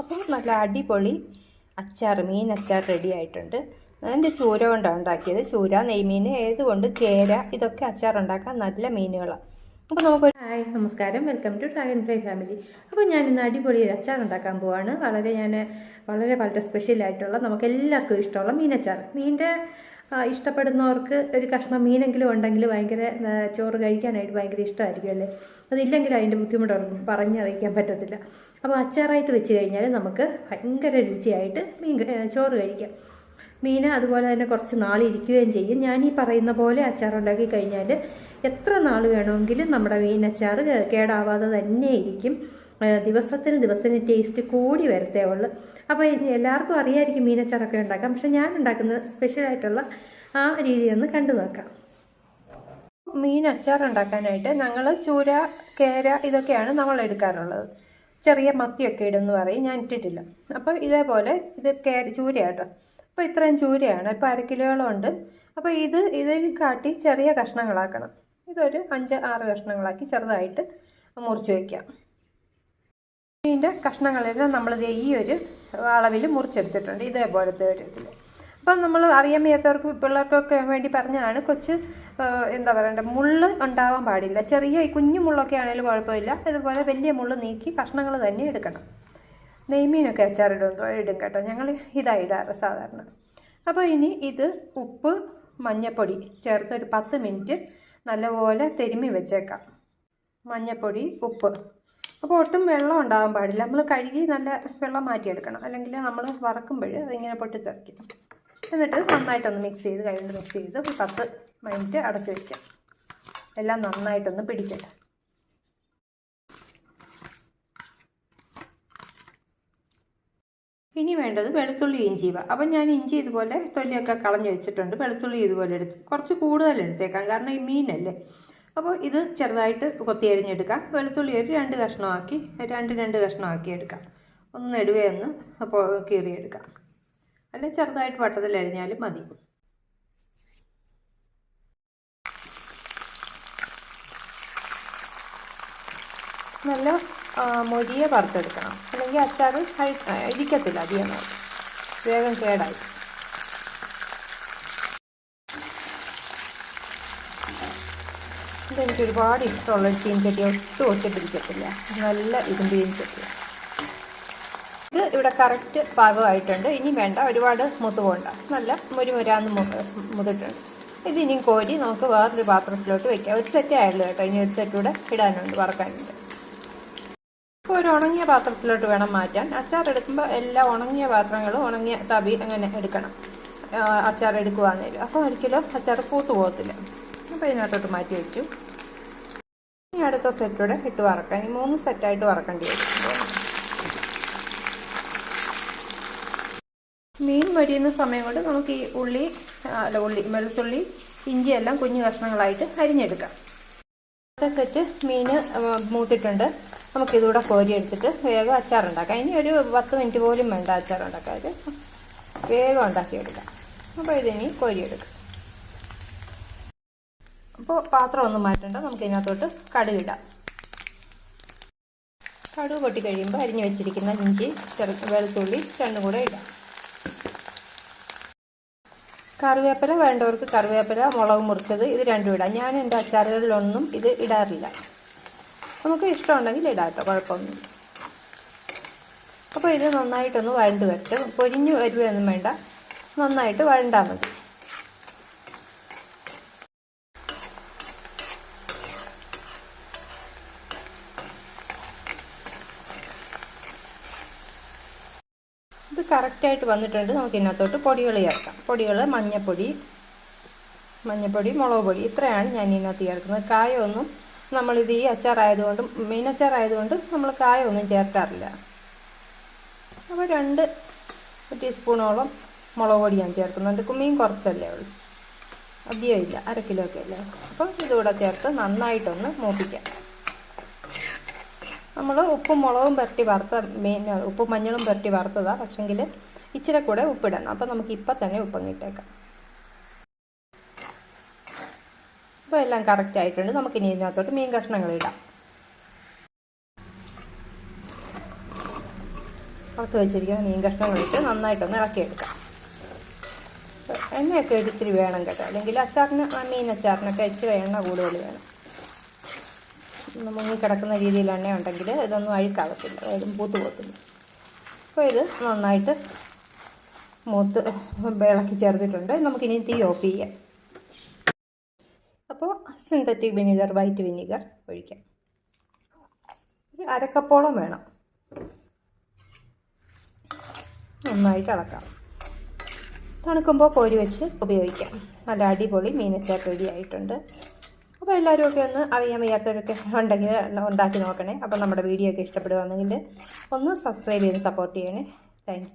അപ്പോൾ നല്ല അടിപൊളി അച്ചാർ മീൻ അച്ചാർ റെഡി ആയിട്ടുണ്ട്. അതിന്റെ ചൂര കൊണ്ടാണ് ഉണ്ടാക്കിയത്. ചൂര നെയ്മീൻ ഏതുകൊണ്ട് ചേര ഇതൊക്കെ അച്ചാർ ഉണ്ടാക്കാൻ നല്ല മീനുകളാണ് അപ്പോൾ നമുക്ക് ഹായ് നമസ്കാരം. Welcome to dragon fry family. അപ്പോൾ ഞാൻ ഇന്ന് അടിപൊളി അച്ചാർ ഉണ്ടാക്കാൻ പോവാണ്. വളരെ ഞാൻ വളരെ വളരെ സ്പെഷ്യലായിട്ടുള്ള നമുക്ക് എല്ലാവർക്കും ഇഷ്ടമുള്ള മീനച്ചാർ മീനിന്റെ ആ, ഇഷ്ടപ്പെടുന്നവർക്ക് ഒരു കഷ്ണം മീനെങ്കിലും ഉണ്ടെങ്കിൽ ഭയങ്കര ചോറ് കഴിക്കാനായിട്ട് ഭയങ്കര ഇഷ്ടമായിരിക്കും അല്ലേ? അതില്ലെങ്കിൽ അതിന്റെ ബുദ്ധിമുട്ട് പറഞ്ഞറിയിക്കാൻ പറ്റത്തില്ല. അപ്പോൾ അച്ചാറായിട്ട് വെച്ച് കഴിഞ്ഞാൽ നമുക്ക് ഭയങ്കര രുചിയായിട്ട് മീൻ ചോറ് കഴിക്കാം. മീൻ അതുപോലെ തന്നെ കുറച്ച് നാളിരിക്കുകയും ചെയ്യും. ഞാൻ ഈ പറയുന്ന പോലെ അച്ചാറുണ്ടാക്കി കഴിഞ്ഞാൽ എത്ര നാൾ വേണമെങ്കിലും നമ്മുടെ മീൻ അച്ചാർ കേടാവാതെ തന്നെ ഇരിക്കും. ദിവസത്തിന് ദിവസത്തിന് ടേസ്റ്റ് കൂടി വരത്തേ ഉള്ളൂ. അപ്പോൾ എല്ലാവർക്കും അറിയായിരിക്കും മീനച്ചാറൊക്കെ ഉണ്ടാക്കാം പക്ഷെ ഞാൻ ഉണ്ടാക്കുന്ന സ്പെഷ്യലായിട്ടുള്ള ആ രീതി ഒന്ന് കണ്ടു നോക്കാം. മീൻ അച്ചാർ ഉണ്ടാക്കാനായിട്ട് ഞങ്ങൾ ചൂര കേര ഇതൊക്കെയാണ് നമ്മൾ എടുക്കാറുള്ളത്. ചെറിയ മത്തിയൊക്കെ ഇടുമെന്ന് പറയും. ഞാൻ ഇട്ടിട്ടില്ല. അപ്പോൾ ഇതേപോലെ ഇത് കേര ചൂരയാട്ടോ. അപ്പോൾ ഇത്രയും ചൂരയാണ്. ഇപ്പോൾ അര കിലോയോളം ഉണ്ട്. അപ്പോൾ ഇത് ഇതിന് കാട്ടി ചെറിയ കഷ്ണങ്ങളാക്കണം. ഇതൊരു അഞ്ച് ആറ് കഷ്ണങ്ങളാക്കി ചെറുതായിട്ട് മുറിച്ച് വയ്ക്കാം മീനിന്റെ കഷ്ണങ്ങളെല്ലാം നമ്മൾ ഈ ഒരു അളവിൽ മുറിച്ചെടുത്തിട്ടുണ്ട് ഇതേപോലത്തെ ഒരു ഇതിൽ അപ്പം നമ്മൾ അറിയാൻ വയ്യാത്തവർക്ക് പിള്ളേർക്കൊക്കെ വേണ്ടി പറഞ്ഞതാണ് കൊച്ച് എന്താ പറയണ്ടത് മുള്ള് ഉണ്ടാവാൻ പാടില്ല. ചെറിയ ഈ കുഞ്ഞു മുള്ളൊക്കെ ആണെങ്കിലും കുഴപ്പമില്ല. ഇതുപോലെ വലിയ മുള്ള് നീക്കി കഷ്ണങ്ങൾ തന്നെ എടുക്കണം. നെയ്മീനൊക്കെ അച്ചാറിടും ഇടും കേട്ടോ. ഞങ്ങൾ ഇതാണ് ഇടാറ് സാധാരണ. അപ്പോൾ ഇനി ഇത് ഉപ്പ് മഞ്ഞപ്പൊടി ചേർത്ത് ഒരു പത്ത് മിനിറ്റ് നല്ലപോലെ തെരുമി വെച്ചേക്കാം. മഞ്ഞപ്പൊടി ഉപ്പ്. അപ്പോൾ ഒട്ടും വെള്ളം ഉണ്ടാകാൻ പാടില്ല. നമ്മൾ കഴുകി നല്ല വെള്ളം മാറ്റിയെടുക്കണം. അല്ലെങ്കിൽ നമ്മൾ വറക്കുമ്പോൾ അതിങ്ങനെ പൊട്ടിത്തെറിക്കും. എന്നിട്ട് നന്നായിട്ടൊന്ന് മിക്സ് ചെയ്ത് കഴിഞ്ഞ് മിക്സ് ചെയ്ത് ഒരു പത്ത് മിനിറ്റ് അടച്ചു വയ്ക്കാം എല്ലാം നന്നായിട്ടൊന്ന് പിടിക്കട്ടെ. ഇനി വേണ്ടത് വെളുത്തുള്ളി ഇഞ്ചിവ അപ്പം ഞാൻ ഇഞ്ചി ഇതുപോലെ തൊലിയൊക്കെ കളഞ്ഞ് വെച്ചിട്ടുണ്ട്. വെളുത്തുള്ളി ഇതുപോലെ എടുത്ത് കുറച്ച് കൂടുതൽ എടുത്തേക്കാം. കാരണം ഈ മീനല്ലേ. അപ്പോൾ ഇത് ചെറുതായിട്ട് കൊത്തി അരിഞ്ഞെടുക്കാം. വെളുത്തുള്ളി ഒരു രണ്ട് കഷ്ണമാക്കി രണ്ട് രണ്ട് കഷ്ണമാക്കി എടുക്കാം. ഒന്ന് നെടുവേ ഒന്ന് അപ്പോൾ കീറിയെടുക്കാം. അല്ലെങ്കിൽ ചെറുതായിട്ട് വട്ടത്തിൽ അരിഞ്ഞാലും മതി. നല്ല മൊരിയെ വറുത്തെടുക്കണം. അല്ലെങ്കിൽ അച്ചാർ ഇരിക്കത്തില്ല അധികം വേഗം കേടായി. ഇതെനിക്ക് ഒരുപാട് ഇഷ്ടമുള്ള ചീൻ ചീൻചട്ടി ഒട്ടും ഒട്ടി പിടിക്കത്തില്ല നല്ല ചീൻ ചട്ടി. ഇത് ഇവിടെ കറക്റ്റ് പാകമായിട്ടുണ്ട് ഇനി വേണ്ട. ഒരുപാട് മുത്ത് പോകണ്ട. നല്ല മുരുമുരാന്ന് മുതിട്ടുണ്ട്. ഇത് ഇനിയും കോരി നമുക്ക് വേറൊരു പാത്രത്തിലോട്ട് വെക്കാം. ഒരു സെറ്റ് ആയുള്ളൂ കേട്ടോ. ഇനി ഒരു സെറ്റ് കൂടെ ഇടാനുണ്ട് വറക്കാനുണ്ട്. ഇപ്പോൾ ഒരു ഉണങ്ങിയ പാത്രത്തിലോട്ട് വേണം മാറ്റാൻ. അച്ചാർ എടുക്കുമ്പോൾ എല്ലാ ഉണങ്ങിയ പാത്രങ്ങളും ഉണങ്ങിയ തവി അങ്ങനെ എടുക്കണം. അച്ചാർ എടുക്കുവാന്നേലും. അപ്പം ഒരിക്കലും അച്ചാർ പൂത്തു പോകത്തില്ല. അപ്പോൾ ഇതിനകത്തോട്ട് മാറ്റി വെച്ചു. ഇനി അടുത്ത സെറ്റോടെ ഇട്ട് വറക്കാം. ഇനി മൂന്ന് സെറ്റായിട്ട് വറക്കേണ്ടി വരും. മീൻ മരിയുന്ന സമയം കൊണ്ട് നമുക്ക് ഈ ഉള്ളി അല്ല ഉള്ളി വെളുത്തുള്ളി ഇഞ്ചി എല്ലാം കുഞ്ഞു കഷ്ണങ്ങളായിട്ട് അരിഞ്ഞെടുക്കാം. അടുത്ത സെറ്റ് മീൻ മൂത്തിട്ടുണ്ട്. നമുക്കിതുകൂടെ കോരി എടുത്തിട്ട് വേഗം അച്ചാറുണ്ടാക്കാം ഇനി ഒരു പത്ത് മിനിറ്റ് പോലും വേണ്ട അച്ചാറുണ്ടാക്കാൻ വേഗം ഉണ്ടാക്കിയെടുക്കാം. അപ്പോൾ ഇതിനി കോരിയെടുക്കാം അപ്പോൾ പാത്രം ഒന്നും മാറ്റണ്ട. നമുക്ക് ഇതിനകത്തോട്ട് കടുകിടാം കടുക് പൊട്ടി കഴിയുമ്പോൾ അരിഞ്ഞു വെച്ചിരിക്കുന്ന ഇഞ്ചി ചെറു വെളുത്തുള്ളി രണ്ടും കൂടെ ഇടാം. കറിവേപ്പില വേണ്ടവർക്ക് കറിവേപ്പില മുളക് മുറിച്ചത് ഇത് രണ്ടും ഇടാം. ഞാൻ എന്റെ അച്ചാറുകളിലൊന്നും ഇത് ഇടാറില്ല. നമുക്ക് ഇഷ്ടമുണ്ടെങ്കിൽ ഇടാം കേട്ടോ കുഴപ്പമൊന്നുമില്ല. അപ്പോൾ ഇത് നന്നായിട്ടൊന്ന് വഴണ്ട് വരട്ടെ. പൊരിഞ്ഞ് വരുവൊന്നും വേണ്ട. നന്നായിട്ട് വഴണ്ടാൽ മതി. കറക്റ്റായിട്ട് വന്നിട്ടുണ്ട്. നമുക്ക് ഇതിനകത്തോട്ട് പൊടികൾ ചേർക്കാം. പൊടികൾ മഞ്ഞപ്പൊടി മഞ്ഞപ്പൊടി മുളക് പൊടി ഇത്രയാണ് ഞാൻ ഇതിനകത്ത് ചേർക്കുന്നത്. കായമൊന്നും നമ്മളിത് ഈ അച്ചാറായതുകൊണ്ടും മീനച്ചാറായതുകൊണ്ട് നമ്മൾ കായമൊന്നും ചേർക്കാറില്ല. അപ്പോൾ രണ്ട് ടീസ്പൂണോളം മുളക് പൊടി ഞാൻ ചേർക്കുന്നുണ്ട്. കുമ്മിയും കുറച്ചല്ലേ ഉള്ളൂ. അധികം ഇല്ല അര കിലോ ഒക്കെ അല്ലേ? അപ്പോൾ ഇതുകൂടെ ചേർത്ത് നന്നായിട്ടൊന്ന് മൂപ്പിക്കാം. നമ്മൾ ഉപ്പും മുളകും പുരട്ടി വറുത്ത മെയിൻ ഉപ്പും മഞ്ഞളും പുരട്ടി വറുത്തതാണ് പക്ഷെങ്കിൽ ഇച്ചിരി കൂടെ ഉപ്പിടണം. അപ്പോൾ നമുക്ക് ഇപ്പം തന്നെ ഉപ്പങ്ങ് ഇട്ടേക്കാം അപ്പോൾ എല്ലാം കറക്റ്റ് ആയിട്ടുണ്ട്. നമുക്ക് ഇനി ഇതിനകത്തോട്ട് മീൻ കഷ്ണങ്ങൾ ഇടാം. പുറത്ത് വെച്ചിരിക്കുന്ന മീൻ കഷ്ണങ്ങൾ കഷ്ണങ്ങളിട്ട് നന്നായിട്ടൊന്ന് ഇളക്കിയെടുക്കാം. എണ്ണയൊക്കെ ഒരിത്തിരി വേണം കേട്ടോ. അല്ലെങ്കിൽ അച്ചാറിന് മീൻ അച്ചാറിനൊക്കെ ഇച്ചിരി എണ്ണ കൂടുതൽ വേണം. ഒന്ന് മുങ്ങിക്കിടക്കുന്ന രീതിയിൽ എണ്ണ ഉണ്ടെങ്കിൽ ഇതൊന്നും അഴുക്കാകത്തില്ല അതായത് പൂത്ത് പോകത്തില്ല. അപ്പോൾ ഇത് നന്നായിട്ട് മൂത്ത് ഇളക്കി ചേർത്തിട്ടുണ്ട്. നമുക്കിനി തീ ഓഫ് ചെയ്യാം. അപ്പോൾ സിന്തറ്റിക് വിനീഗർ വൈറ്റ് വിനീഗർ ഒഴിക്കാം. ഒരു അരക്കപ്പോളം വേണം. നന്നായിട്ട് ഇളക്കാം. തണുക്കുമ്പോൾ കോരി വെച്ച് ഉപയോഗിക്കാം. നല്ല അടിപൊളി മീനച്ചാർ റെഡി ആയിട്ടുണ്ട് അപ്പോൾ എല്ലാവരും ഒക്കെ ഒന്ന് അറിയാൻ വയ്യാത്തവരൊക്കെ ഉണ്ടെങ്കിൽ ഉണ്ടാക്കി നോക്കണേ. അപ്പോൾ നമ്മുടെ വീഡിയോ ഒക്കെ ഇഷ്ടപ്പെടുകയാണെങ്കിൽ ഒന്ന് സബ്സ്ക്രൈബ് ചെയ്ത് സപ്പോർട്ട് ചെയ്യണേ. താങ്ക്